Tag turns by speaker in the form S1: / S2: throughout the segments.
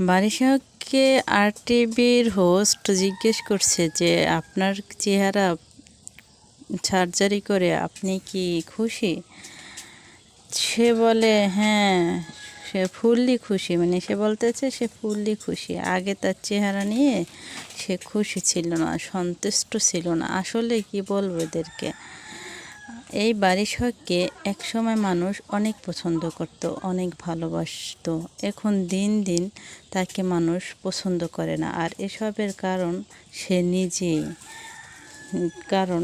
S1: বারিশাহকে আর টিভির হোস্ট জিজ্ঞেস করছে যে, আপনার চেহারা সার্জারি করে আপনি কি খুশি? সে বলে হ্যাঁ সে ফুললি খুশি। মানে সে বলতেছে, সে ফুললি খুশি। আগে তার চেহারা নিয়ে সে খুশি ছিল না, সন্তুষ্ট ছিল না। আসলে কি বলব এদেরকে? এই বারিশকে একসময় মানুষ অনেক পছন্দ করত, অনেক ভালোবাসত। এখন দিন দিন তাকে মানুষ পছন্দ করে না। আর এসবের কারণ সে নিজেই। কারণ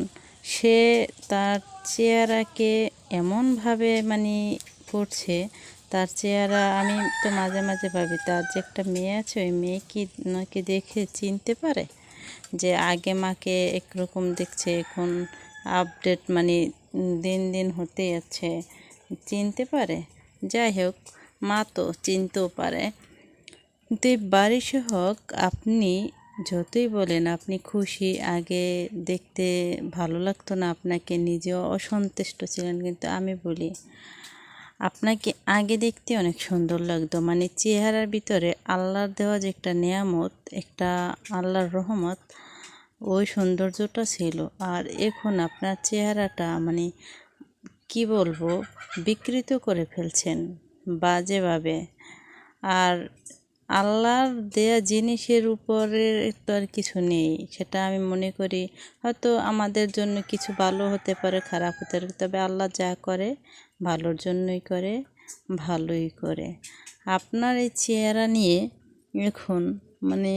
S1: সে তার চেহারাকে এমনভাবে মানে করছে তার চেহারা আমি তো মাঝে মাঝে ভাবি, তার যে একটা মেয়ে আছে, ওই মেয়ে কি নাকি দেখে চিনতে পারে যে আগে মাকে একরকম দেখছে, এখন আপডেট মানে দিন দিন হতে যাচ্ছে। চিনতে পারে? যাই হোক, মা তো চিনতেও পারে। কিন্তু বারিশে হোক, আপনি যতই বলেন, আপনি খুশি, আগে দেখতে ভালো লাগতো না, আপনাকে নিজেও অসন্তুষ্ট ছিলেন, কিন্তু আমি বলি, আপনাকে আগে দেখতে অনেক সুন্দর লাগতো। মানে চেহারার ভিতরে আল্লাহর দেওয়া যে একটা নিয়ামত, একটা আল্লাহর রহমত ওই সৌন্দর্যটা ছিল। আর এখন আপনার চেহারাটা মানে কি বলব, বিকৃত করে ফেলছেন বাজেভাবে। আর আল্লাহর দেয়া জিনিসের উপরে তো আর কিছু নেই, সেটা আমি মনে করি হয়তো আমাদের জন্য কিছু ভালো হতে পারে, খারাপ হতে পারে, তবে আল্লাহ যা করে ভালোর জন্যই করে, ভালোই করে। আপনার এই চেহারা নিয়ে এখন মানে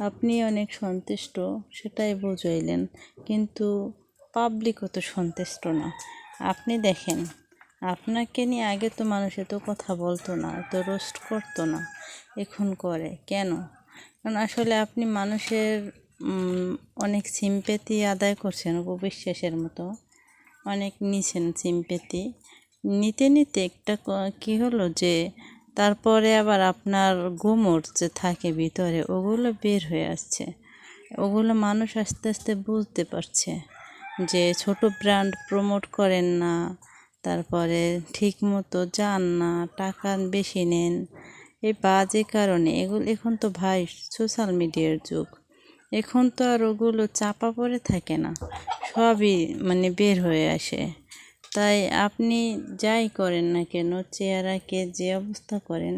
S1: আপনি অনেক সন্তুষ্ট, সেটাই বুঝাইলেন। কিন্তু পাবলিক অত সন্তুষ্ট না। আপনি দেখেন, আপনাকে নিয়ে আগে তো মানুষ এত কথা বলতো না, এত রোস্ট করতো না। এখন করে, কেন? কারণ আসলে আপনি মানুষের অনেক সিম্পেতি আদায় করছেন উপবিশ্বাসের মতো। অনেক নিছেন সিম্পেতি নিতে নিতে একটা কী হলো যে তারপরে আবার আপনার গোমর যে থাকে ভিতরে, ওগুলো বের হয়ে আসছে। ওগুলো মানুষ আস্তে আস্তে বুঝতে পারছে যে ছোট ব্র্যান্ড প্রমোট করেন না, তারপরে ঠিক মতো যান না, টাকা বেশি নেন। এই বাজে কারণে এগুলো, এখন তো ভাই সোশ্যাল মিডিয়ার যুগ। এখন তো আর ওগুলো চাপা পড়ে থাকে না। সবই মানে বের হয়ে আসে। তাই আপনি যাই করেন না কেন, চেহারাকে যে অবস্থা করেন,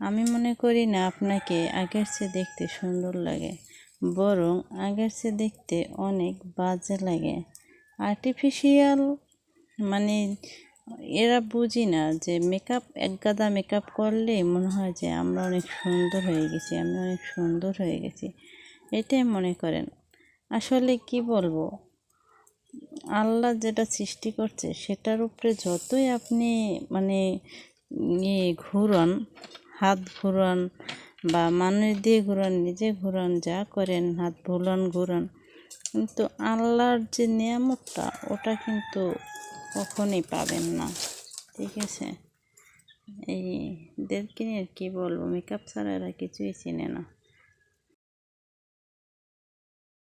S1: আমি মনে করি না আপনাকে আগের চেয়ে দেখতে সুন্দর লাগে, বরং আগের চেয়ে দেখতে অনেক বাজে লাগে। আর্টিফিশিয়াল মানে এরা বুঝি না যে মেকআপ এক গাদা মেকআপ করলেই মনে হয় যে আমরা অনেক সুন্দর হয়ে গেছি, আমি অনেক সুন্দর হয়ে গেছি, এটাই মনে করেন। আসলে কি বলব? আল্লাহ যেটা সৃষ্টি করছে, সেটার উপরে যতই আপনি মানে ইয়ে ঘুরান, হাত ঘুরান বা মানুষ দিয়ে ঘুরান, নিজে ঘুরান, যা করেন, হাত ভুলান ঘুরান, কিন্তু আল্লাহর যে নিয়ামতটা, ওটা কিন্তু কখনই পাবেন না। ঠিক আছে? এই এদেরকে নিয়ে কী বলব? মেকআপ ছাড়া এরা কিছুই চিনে না।